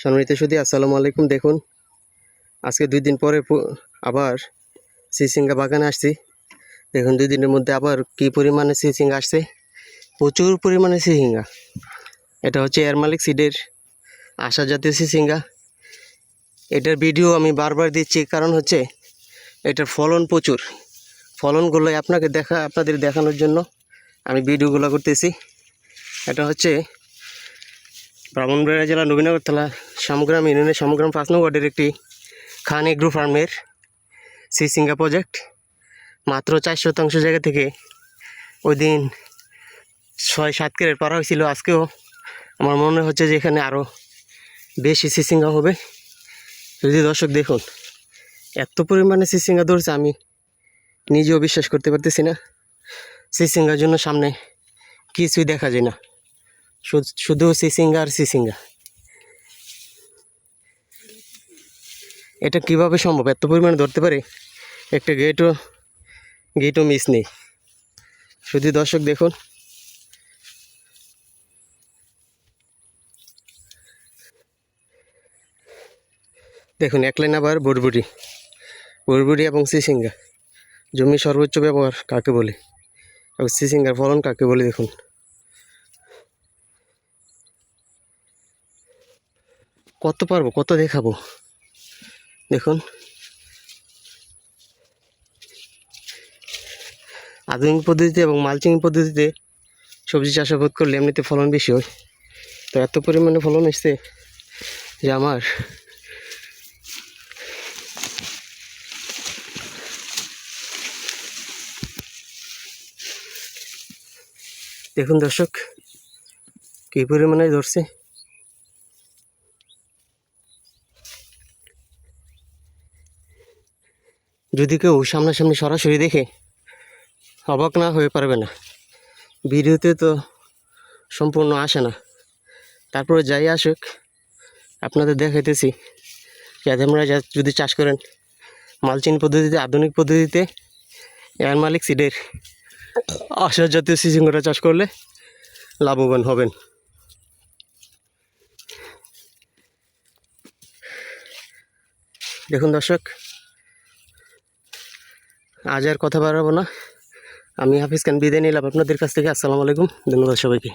সম্মানিত সুদী আসসালামু আলাইকুম। দেখুন, আজকে দুই দিন পরে আবার সিসিঙ্গা বাগানে আসছি। দেখুন, দুই দিনের মধ্যে আবার কি পরিমাণে সিসিঙ্গা আসছে। প্রচুর পরিমাণে সিসিঙ্গা। এটা হচ্ছে এয়ার মালিক সিডের আশা জাতীয় সিসিঙ্গা। এটার ভিডিও আমি বারবার দিচ্ছি, কারণ হচ্ছে এটার ফলন প্রচুর। ফলনগুলো আপনাকে দেখা আপনাদের দেখানোর জন্য আমি ভিডিওগুলো করতেছি। এটা হচ্ছে ব্রাহ্মণবাড়িয়া জেলা নবীনগরতলা সামগ্রাম ইউনিয়নের সামগ্রাম পাঁচ নং ওয়ার্ডের একটি খান এগ্রো ফার্মের সি সিঙ্গা প্রজেক্ট। মাত্র চার শতাংশ জায়গা থেকে ওই দিন ছয় সাত কেরের পারা হয়েছিল। আজকেও আমার মনে হচ্ছে যে এখানে আরও বেশি সিসিঙ্গা হবে। যদি দর্শক দেখুন, এত পরিমাণে সিসিঙ্গা ধরছে, আমি নিজেও বিশ্বাস করতে পারতেছি না। সিসিঙ্গার জন্য সামনে কিছুই দেখা যায় না। শুধু- সিসিঙ্গা আর সিসিঙ্গা। এটা কীভাবে সম্ভব? এত পরিমাণে ধরতে পারে? একটা গেটও গেটও মিস নেই। শুধু দর্শক দেখুন। দেখুন, এক লাইন আবার বরবুটি। বরবুটি এবং সিসিঙ্গা। জমি সর্বোচ্চ ব্যবহার কাকে বলে? এবং সিসিঙ্গার ফলন কাকে বলে দেখুন। কত পারব, কত দেখাবো? দেখুন। আধুনিক পদ্ধতিতে এবং মালচিং পদ্ধতিতে সবজি চাষাবাদ করলে এমনিতে ফলন বেশি হয়। তো এত পরিমাণে ফলন এসছে যে আমার দেখুন দর্শক, কী পরিমাণে ধরছে। যদি কেউ সামনাসামনি সরাসরি দেখে, অবাক না হয়ে পারবে না। ভিডিওতে তো সম্পূর্ণ আসে না। তারপরে যাই আসুক, আপনাদের দেখাইতেছি। যাতে আমরা যদি চাষ করেন মালচিন পদ্ধতিতে, আধুনিক পদ্ধতিতে এয়ার মালিক সিডের। আশা জাতীয় সিজিঙ্গরা চাষ করলে লাভবান হবেন। দেখুন দর্শক আজ আর কথা বাড়াবো না। আমি হাফিজ খান, বিদায় নিলাম আপনাদের কাছ থেকে। আসসালামু আলাইকুম। ধন্যবাদ সবাইকে।